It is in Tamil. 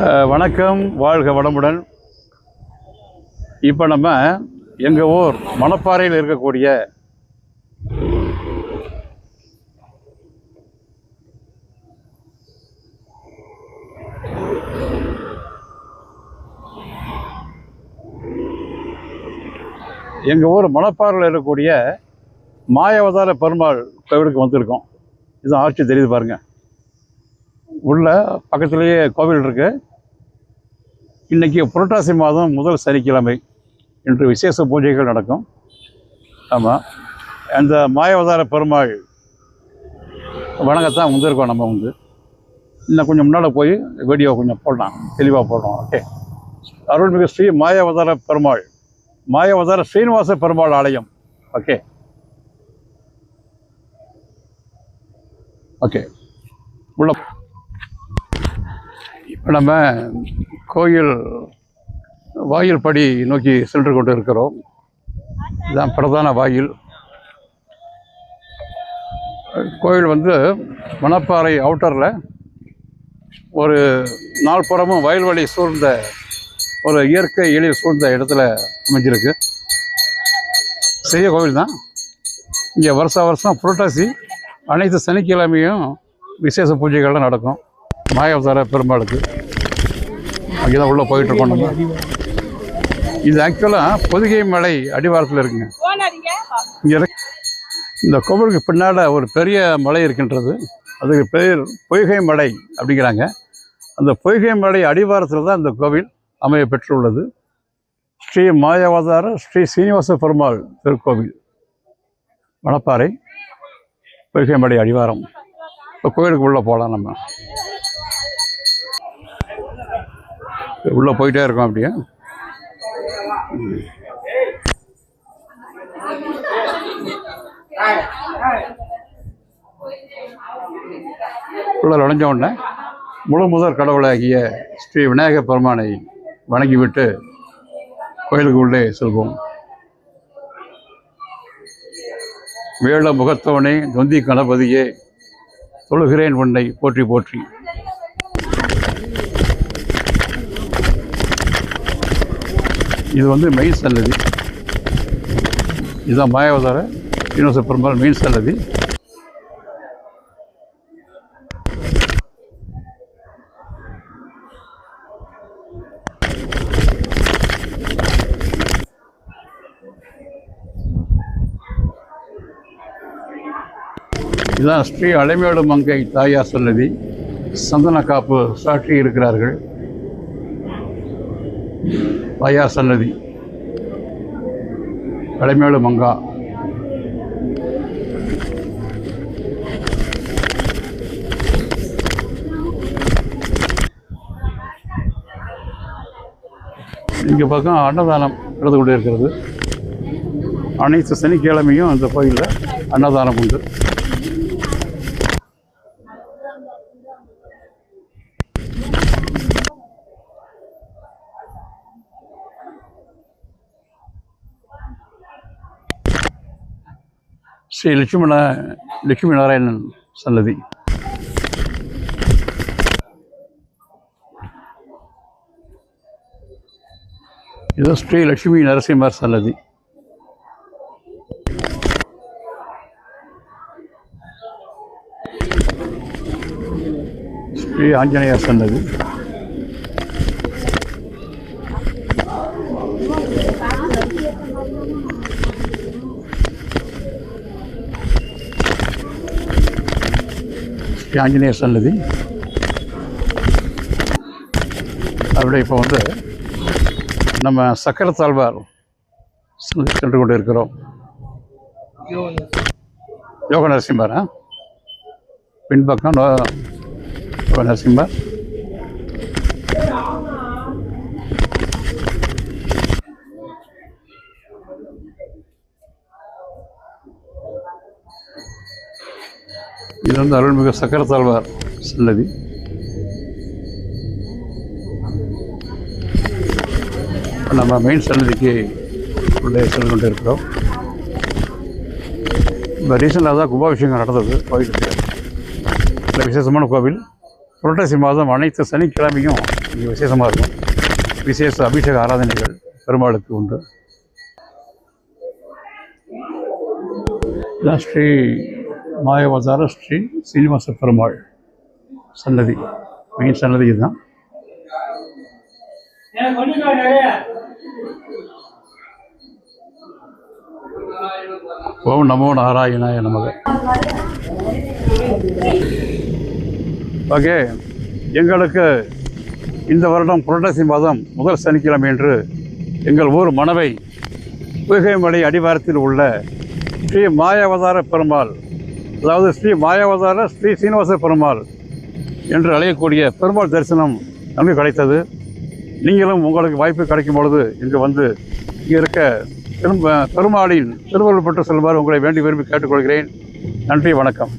வணக்கம் வாழ்க வளமுடன். இப்போ நம்ம எங்கள் ஊர் மணப்பாறையில் இருக்கக்கூடிய எங்கள் ஊர் மணப்பாறையில் இருக்கக்கூடிய மாயாவதார பெருமாள் கோவிலுக்கு வந்திருக்கோம். இது ஆட்சி தெரியுது பாருங்கள் உள்ள பக்கத்துலேயே கோவில் இருக்குது இன்றைக்கி புரட்டாசி மாதம் முதல் சனிக்கிழமை இன்று விசேஷ பூஜைகள் நடக்கும். ஆமாம் அந்த மாயாவதார பெருமாள் வணங்கத்தான் வந்திருக்கோம் நம்ம வந்து. இன்னும் கொஞ்சம் முன்னால் போய் வீடியோ கொஞ்சம் போடலாம். தெளிவாக போடணும் ஓகே அருள்மிகு ஸ்ரீ மாயாவதார பெருமாள். மாயாவதார ஸ்ரீனிவாச பெருமாள் ஆலயம். ஓகே ஓகே உள்ள நம்ம கோயில் வாயில் படி நோக்கி சென்று கொண்டு இருக்கிறோம் இதுதான் பிரதான வாயில். கோயில் வந்து மணப்பாறை அவுட்டரில் ஒரு நால்புறமும் வயல்வெளி சூழ்ந்த ஒரு இயற்கை எழில் சூழ்ந்த இடத்துல அமைஞ்சிருக்கு. செய்ய கோவில் தான். இங்கே வருஷ வருஷம் புரட்டாசி அனைத்து சனிக்கிழமையும் விசேஷ பூஜைகள்லாம் நடக்கும். மாயாவதார பெருமாளுக்கு. அங்கே தான் உள்ளே போயிட்டுருக்கோம் நம்ம. இது ஆக்சுவலாக பொதிகை மலை அடிவாரத்தில் இருக்குங்க. இங்கே இந்த கோவிலுக்கு பின்னால் ஒரு பெரிய மலை இருக்கின்றது. அதுக்கு பேர் பொய்கை மலை அப்படிங்கிறாங்க. அந்த பொய்கை மலை அடிவாரத்தில் தான் இந்த கோவில் அமைய பெற்றுள்ளது. ஸ்ரீ மாயாவதார ஸ்ரீ சீனிவாச பெருமாள் திருக்கோவில். மணப்பாறை பொய்கை மலை அடிவாரம். இப்போ கோயிலுக்கு உள்ளே போகலாம் நம்ம. உள்ளே போயிட்டே இருக்கோம் அப்படியே. உள்ள நுழைஞ்ச உடனே முழு முதல் கடவுளாகிய ஸ்ரீ விநாயக பெருமானை வணங்கிவிட்டு கோயிலுக்கு உள்ளே செல்வோம். வேள முகத்தவனே தொந்தி கணபதியே தொழுகிறேன் உன்னை போற்றி போற்றி. இது வந்து மெயின் சல்லதி. இதுதான் மாயாவதார சீனிவாச பெருமாள் மெயின் சன்னதி இதுதான் ஸ்ரீ அலைமேடு மங்கை தாயார் சன்னதி சந்தன காப்பு சாற்றி இருக்கிறார்கள். தாயார் சன்னதி. கடைமேடு மங்கா. இங்கே பக்கம் அன்னதானம் நடந்து கொண்டு இருக்கிறது. அனைத்து சனிக்கிழமையும் அந்த கோயிலில் அன்னதானம் உண்டு. ஸ்ரீ லட்சுமண லட்சுமி நாராயணன் சன்னதி. இது ஸ்ரீ லட்சுமி நரசிம்மர் சன்னதி. ஸ்ரீ ஆஞ்சநேயர் சன்னதி. ஆஞ்சநேய ஆஞ்சநேயர் சன்னதி. அப்படியே இப்போ வந்து நம்ம சக்கரத்தாழ்வார் தாழ்வார் சென்று கொண்டு இருக்கிறோம் யோக நரசிம்மரா பின்பக்கம் யோக நரசிம்மர் இது வந்து அருள்மிகு சக்கரத்தாழ்வார் சன்னதி. நம்ம மெயின் சன்னதிக்கு உள்ளே சென்று கொண்டு இருக்கிறோம் இப்போ ரீசெண்டாக தான் கும்பாபிஷேகம் நடந்தது கோயிலுக்கு. நல்ல விசேஷமான கோவில். புரட்டாசி மாதம் அனைத்து சனிக்கிழமையும் இங்கே விசேஷமாக இருக்கும். விசேஷ அபிஷேக ஆராதனைகள் பெருமாளுக்கு உண்டு. ஸ்ரீ மாயவதார ஸ்ரீ சீனிவாச பெருமாள் சன்னதி மெயின் சன்னதி இதுதான். ஓம் நமோ நாராயணாய நமக. ஓகே எங்களுக்கு இந்த வருடம் புரட்டாசி மாதம் முதல் சனிக்கிழமை என்று எங்கள் ஊர் மனவை புகைமலை அடிவாரத்தில் உள்ள ஸ்ரீ மாயாவதார பெருமாள் அதாவது ஸ்ரீ மாயாவதார ஸ்ரீ சீனிவாச பெருமாள் என்று அழையக்கூடிய பெருமாள் தரிசனம் நமக்கு கிடைத்தது. நீங்களும் உங்களுக்கு வாய்ப்பு கிடைக்கும் பொழுது இங்கு வந்து இங்கே இருக்க திரும்ப பெருமாளின் திருவள்ளுவர் பெற்று செல்வார் உங்களை வேண்டி விரும்பி கேட்டுக்கொள்கிறேன். நன்றி வணக்கம்.